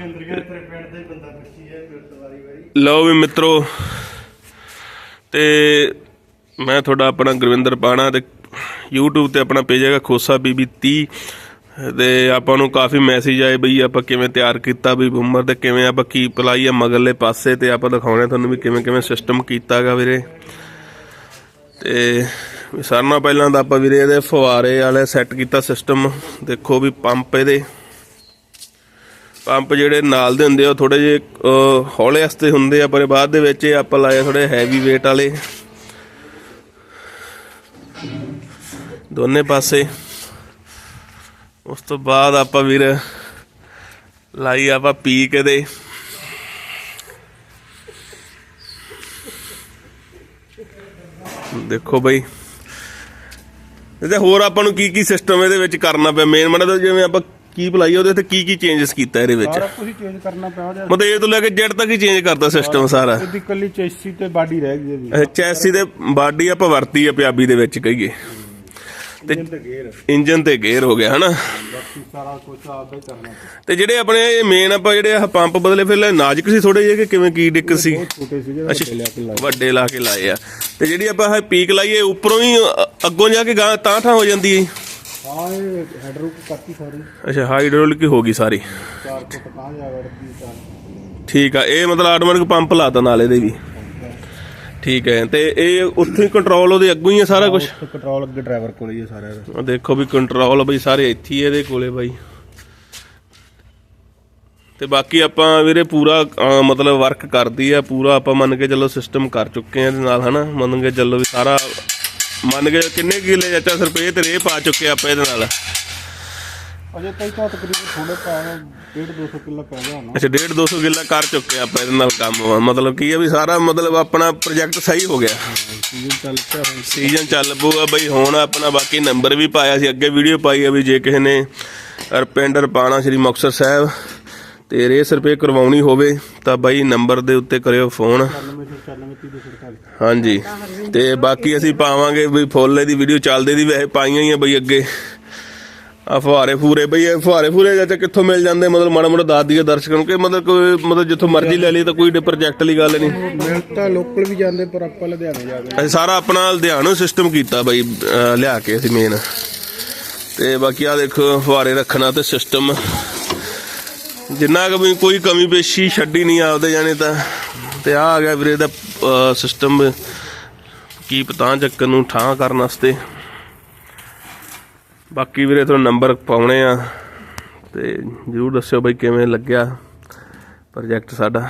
ਸਿਕੰਦਰੀਆ ਤੇਰੇ ਪਿੰਡ ਦੇ ਬੰਦਾ ਪੁੱਛੀ ਹੈ ਗੁਰਦੁਆਰੀ ਵਾਰੀ ਲਓ ਵੀ ਮਿੱਤਰੋ, ਤੇ ਮੈਂ ਤੁਹਾਡਾ ਆਪਣਾ ਗੁਰਵਿੰਦਰ ਪਾਣਾ ਤੇ YouTube ਤੇ ਆਪਣਾ ਪੇਜ ਹੈਗਾ ਖੋਸਾ ਬੀਬੀ 30 ਤੇ ਆਪਾਂ ਨੂੰ ਕਾਫੀ ਮੈਸੇਜ ਆਏ ਬਈ ਆਪਾਂ ਕਿਵੇਂ ਤਿਆਰ ਕੀਤਾ ਵੀ ਬੁੰਮਰ ਤੇ ਕਿਵੇਂ ਆਪਾਂ ਕੀ ਪਲਾਈ ਆ ਮਗਰਲੇ ਪਾਸੇ ਤੇ ਆਪਾਂ ਦਿਖਾਉਣੇ ਤੁਹਾਨੂੰ ਵੀ ਕਿਵੇਂ ਕਿਵੇਂ ਸਿਸਟਮ ਕੀਤਾਗਾ ਵੀਰੇ। ਤੇ ਸਾਰਿਆਂ ਨਾਲੋਂ ਪਹਿਲਾਂ ਤਾਂ ਆਪਾਂ ਵੀਰੇ ਇਹਦੇ ਫੁਆਰੇ ਵਾਲੇ ਸੈੱਟ ਕੀਤਾ ਸਿਸਟਮ ਦੇਖੋ ਵੀ ਪੰਪ ਇਹਦੇ। ਪੰਪ ਜਿਹੜੇ ਨਾਲ ਦੇ ਹੁੰਦੇ ਆ ਥੋੜੇ ਜਿਹੇ ਹੌਲੇ ਹਸਤੇ ਹੁੰਦੇ ਆ, ਪਰ ਬਾਅਦ ਦੇ ਵਿੱਚ ਇਹ ਆਪਾਂ ਲਾਏ ਥੋੜੇ ਹੈਵੀ weight ਵਾਲੇ। ਦੋਨੇ ਪਾਸੇ। ਉਸ ਤੋਂ ਬਾਅਦ ਆਪਾਂ ਵੀਰ ਲਾਈ ਆਪਾਂ ਪੀਕ ਇਹਦੇ ਦੇਖੋ ਬਈ। ਇਹਦੇ ਹੋਰ ਆਪਾਂ ਨੂੰ ਕੀ ਕੀ ਸਿਸਟਮ ਇਹਦੇ ਵਿੱਚ ਕਰਨਾ ਪਿਆ? ਮੇਨ ਮਤਲਬ ਜਿਵੇਂ ਆਪਾਂ ਕੀ ਭਲਾਈ ਉਹਦੇ ਤੇ ਕੀ ਕੀ ਚੇਂਜਸ ਕੀਤਾ ਇਹਦੇ ਵਿੱਚ? ਸਾਰਾ ਕੁਝ ਚੇਂਜ ਕਰਨਾ ਪਿਆ ਉਹਦੇ ਮਤਲਬ ਇਹ ਤੋਂ ਲੈ ਕੇ ਜੈਡ ਤੱਕ ਹੀ ਚੇਂਜ ਕਰਤਾ ਸਿਸਟਮ ਸਾਰਾ। ਇਹਦੀ ਕੱਲੀ ਚੈਸੀ ਤੇ ਬਾਡੀ ਰਹਿ ਗਈ ਇਹਦੀ ਚੈਸੀ ਦੇ ਬਾਡੀ ਆਪਾਂ ਵਰਤੀ ਆ ਪੰਜਾਬੀ ਦੇ ਵਿੱਚ ਕਹੀਏ। ਤੇ ਇੰਜਨ ਤੇ ਗੇਅਰ ਹੋ ਗਿਆ ਹਨਾ? ਬਾਕੀ ਸਾਰਾ ਕੁਝ ਆਪਦਾ ਹੀ ਕਰਨਾ ਤੇ ਜਿਹੜੇ ਆਪਣੇ ਮੇਨ ਆਪਾਂ ਜਿਹੜੇ ਆਹ ਪੰਪ ਬਦਲੇ ਫਿਰ ਲੈ ਨਾਜ਼ੁਕ ਸੀ ਥੋੜੇ ਜਿਹੇ ਕਿ ਕਿਵੇਂ ਕੀ ਦਿੱਕਤ ਸੀ? ਛੋਟੇ ਸੀਗੇ। ਵੱਡੇ ਲਾ ਕੇ ਲਾਏ। ਆ। ਤੇ ਜਿਹੜੀ ਆਪਾਂ ਇਹ ਪੀਕ ਲਾਈਏ ਉੱਪਰੋਂ ਹੀ ਅੱਗੋਂ ਜਾ ਕੇ ਗਾਂ ਤਾਂ ਠਾਂ ਹੋ ਜਾਂਦੀ ਹੈ ਹਾਂ ਇਹ ਕਰਤੀ ਸਾਰੀ। ਅੱਛਾ ਹਾਈਡ੍ਰੋਲਿਕ ਹੋ ਗਈ ਸਾਰੀ। 4 ਫੁੱਟ ਕਹਾਂ ਜਾ ਵੜਦੀ ਚਾਰ। ਠੀਕ ਆ ਇਹ ਮਤਲਬ ਆਟੋਮੈਟਿਕ ਪੰਪ ਲਾਤਾ ਨਾਲੇ ਦੇ ਵੀ। ਠੀਕ ਹੈ ਤੇ ਇਹ ਉੱਥੇ ਕੰਟਰੋਲ ਉਹਦੇ ਅੱਗੋਂ ਹੀ ਆ ਸਾਰਾ ਕੁਝ ਕੰਟਰੋਲ ਅੱਗੇ ਡਰਾਈਵਰ ਕੋਲ ਹੀ ਹੈ ਆ ਦੇਖੋ ਵੀ ਕੰਟਰੋਲ ਬਈ ਸਾਰੇ ਇੱਥੇ ਹੀ ਇਹਦੇ ਕੋਲੇ ਬਾਈ। ਤੇ ਬਾਕੀ ਆਪਾਂ ਵੀਰੇ ਪੂਰਾ ਅਹ, ਮਤਲਬ ਵਰਕ ਕਰਦੀ ਆ ਪੂਰਾ ਆਪਾਂ ਮੰਨ ਕੇ ਚੱਲੋ ਸਿਸਟਮ ਕਰ ਚੁੱਕੇ ਆ ਇਹਦੇ ਨਾਲ ਹਨਾ? ਮੰਨ ਕੇ ਚੱਲੋ ਵੀ ਸਾਰਾ ਮੰਨ ਕੇ ਕਿੰਨੇ ਕਿਲੇ ਚਾਚਾ ਸਰਪੇ ਤੇ ਰੇ ਪਾ ਚੁੱਕੇ ਆਪਾਂ ਇਹਦੇ ਨਾਲ? ਅਜੇ ਤਾਈ ਤਾਂ ਤਕਰੀਬਨ ਥੋੜੇ ਪਾਇਆ 1.5 200 ਕਿਲੋ ਪੈ ਗਿਆ ਹੋਣਾ ਅੱਛਾ 1.5 200 ਕਿੱਲਾ ਕਰ ਚੁੱਕੇ ਆਪਾਂ ਇਹਦੇ ਨਾਲ ਕੰਮ। ਮਤਲਬ ਕੀ ਆ ਵੀ ਸਾਰਾ ਮਤਲਬ ਆਪਣਾ ਪ੍ਰੋਜੈਕਟ ਸਹੀ ਹੋ ਗਿਆ। ਸੀਜ਼ਨ ਚੱਲ ਪਿਆ ਹੁਣ। ਸੀਜ਼ਨ ਚੱਲ ਪਊਗਾ ਬਈ ਹੁਣ ਆਪਣਾ ਬਾਕੀ ਨੰਬਰ ਵੀ ਪਾਇਆ ਸੀ ਅੱਗੇ ਵੀਡੀਓ ਪਾਈ ਆ ਵੀ ਜੇ ਕਿਸੇ ਨੇ ਰਪਿੰਡਰ ਪਾਣਾ ਸ਼੍ਰੀ ਮੁਕਤਸਰ ਸਾਹਿਬ ਤੇ ਰੇਸ ਰੁਪਏ ਕਰਵਾਉਣੀ ਹੋਵੇ ਤਾਂ ਬਾਈ ਨੰਬਰ ਦੇ ਉੱਤੇ ਕਰਿਓ ਫੋਨ 94 ਹਾਂਜੀ। ਤੇ ਬਾਕੀ ਅਸੀਂ ਪਾਵਾਂਗੇ ਵੀ ਫੁੱਲ ਦੀ ਵੀਡੀਓ ਚੱਲਦੇ ਦੀ ਵੈਸੇ ਪਾਈਆਂ ਹੀ ਆ ਬਈ ਅੱਗੇ। ਆ ਫੁਹਾਰੇ ਫੂਰੇ ਬਈ ਇਹ ਫੁਹਾਰੇ ਫੂਰੇ ਜਾਂ ਕਿੱਥੋਂ ਮਿਲ ਜਾਂਦੇ? ਮਤਲਬ ਮਾੜਾ ਮੋਟਾ ਦੱਸ ਦਈਏ ਦਰਸ਼ਕਾਂ ਨੂੰ ਕਿ ਮਤਲਬ ਕੋਈ ਮਤਲਬ ਜਿੱਥੋਂ ਮਰਜ਼ੀ ਲੈ ਲਈ ਤਾਂ ਕੋਈ ਪ੍ਰੋਜੈਕਟ ਵਾਲੀ ਗੱਲ ਨਹੀਂ। ਮਿਲ ਤਾਂ ਲੋਕਲ ਵੀ ਜਾਂਦੇ ਪਰ ਆਪਾਂ ਲੁਧਿਆਣੇ ਜਾ ਕੇ ਅਸੀਂ ਸਾਰਾ ਆਪਣਾ ਲੁਧਿਆਣੋਂ ਸਿਸਟਮ ਕੀਤਾ ਬਾਈ ਲਿਆ ਕੇ ਅਸੀਂ ਮੇਨ ਤੇ ਬਾਕੀ ਆ ਦੇਖੋ ਫੁਹਾਰੇ ਰੱਖਣਾ ਤੇ ਸਿਸਟਮ ਜਿੰਨਾ ਕੁ ਵੀ ਕੋਈ ਕਮੀ ਪੇਸ਼ੀ ਛੱਡੀ ਨਹੀਂ ਆਪਦੇ ਜਾਣੇ ਤਾਂ, ਤੇ ਆ ਆ ਗਿਆ ਵੀਰੇ ਦਾ ਸਿਸਟਮ ਕੀ ਪਤਾ ਚੱਕਰ ਨੂੰ ਠਾਂ ਕਰਨ ਵਾਸਤੇ। ਬਾਕੀ ਵੀਰੇ ਤੁਹਾਨੂੰ ਨੰਬਰ ਪਾਉਣੇ ਆ, ਤੇ ਜਰੂਰ ਦੱਸਿਓ ਬਈ ਕਿਵੇਂ ਲੱਗਿਆ ਪ੍ਰੋਜੈਕਟ ਸਾਡਾ।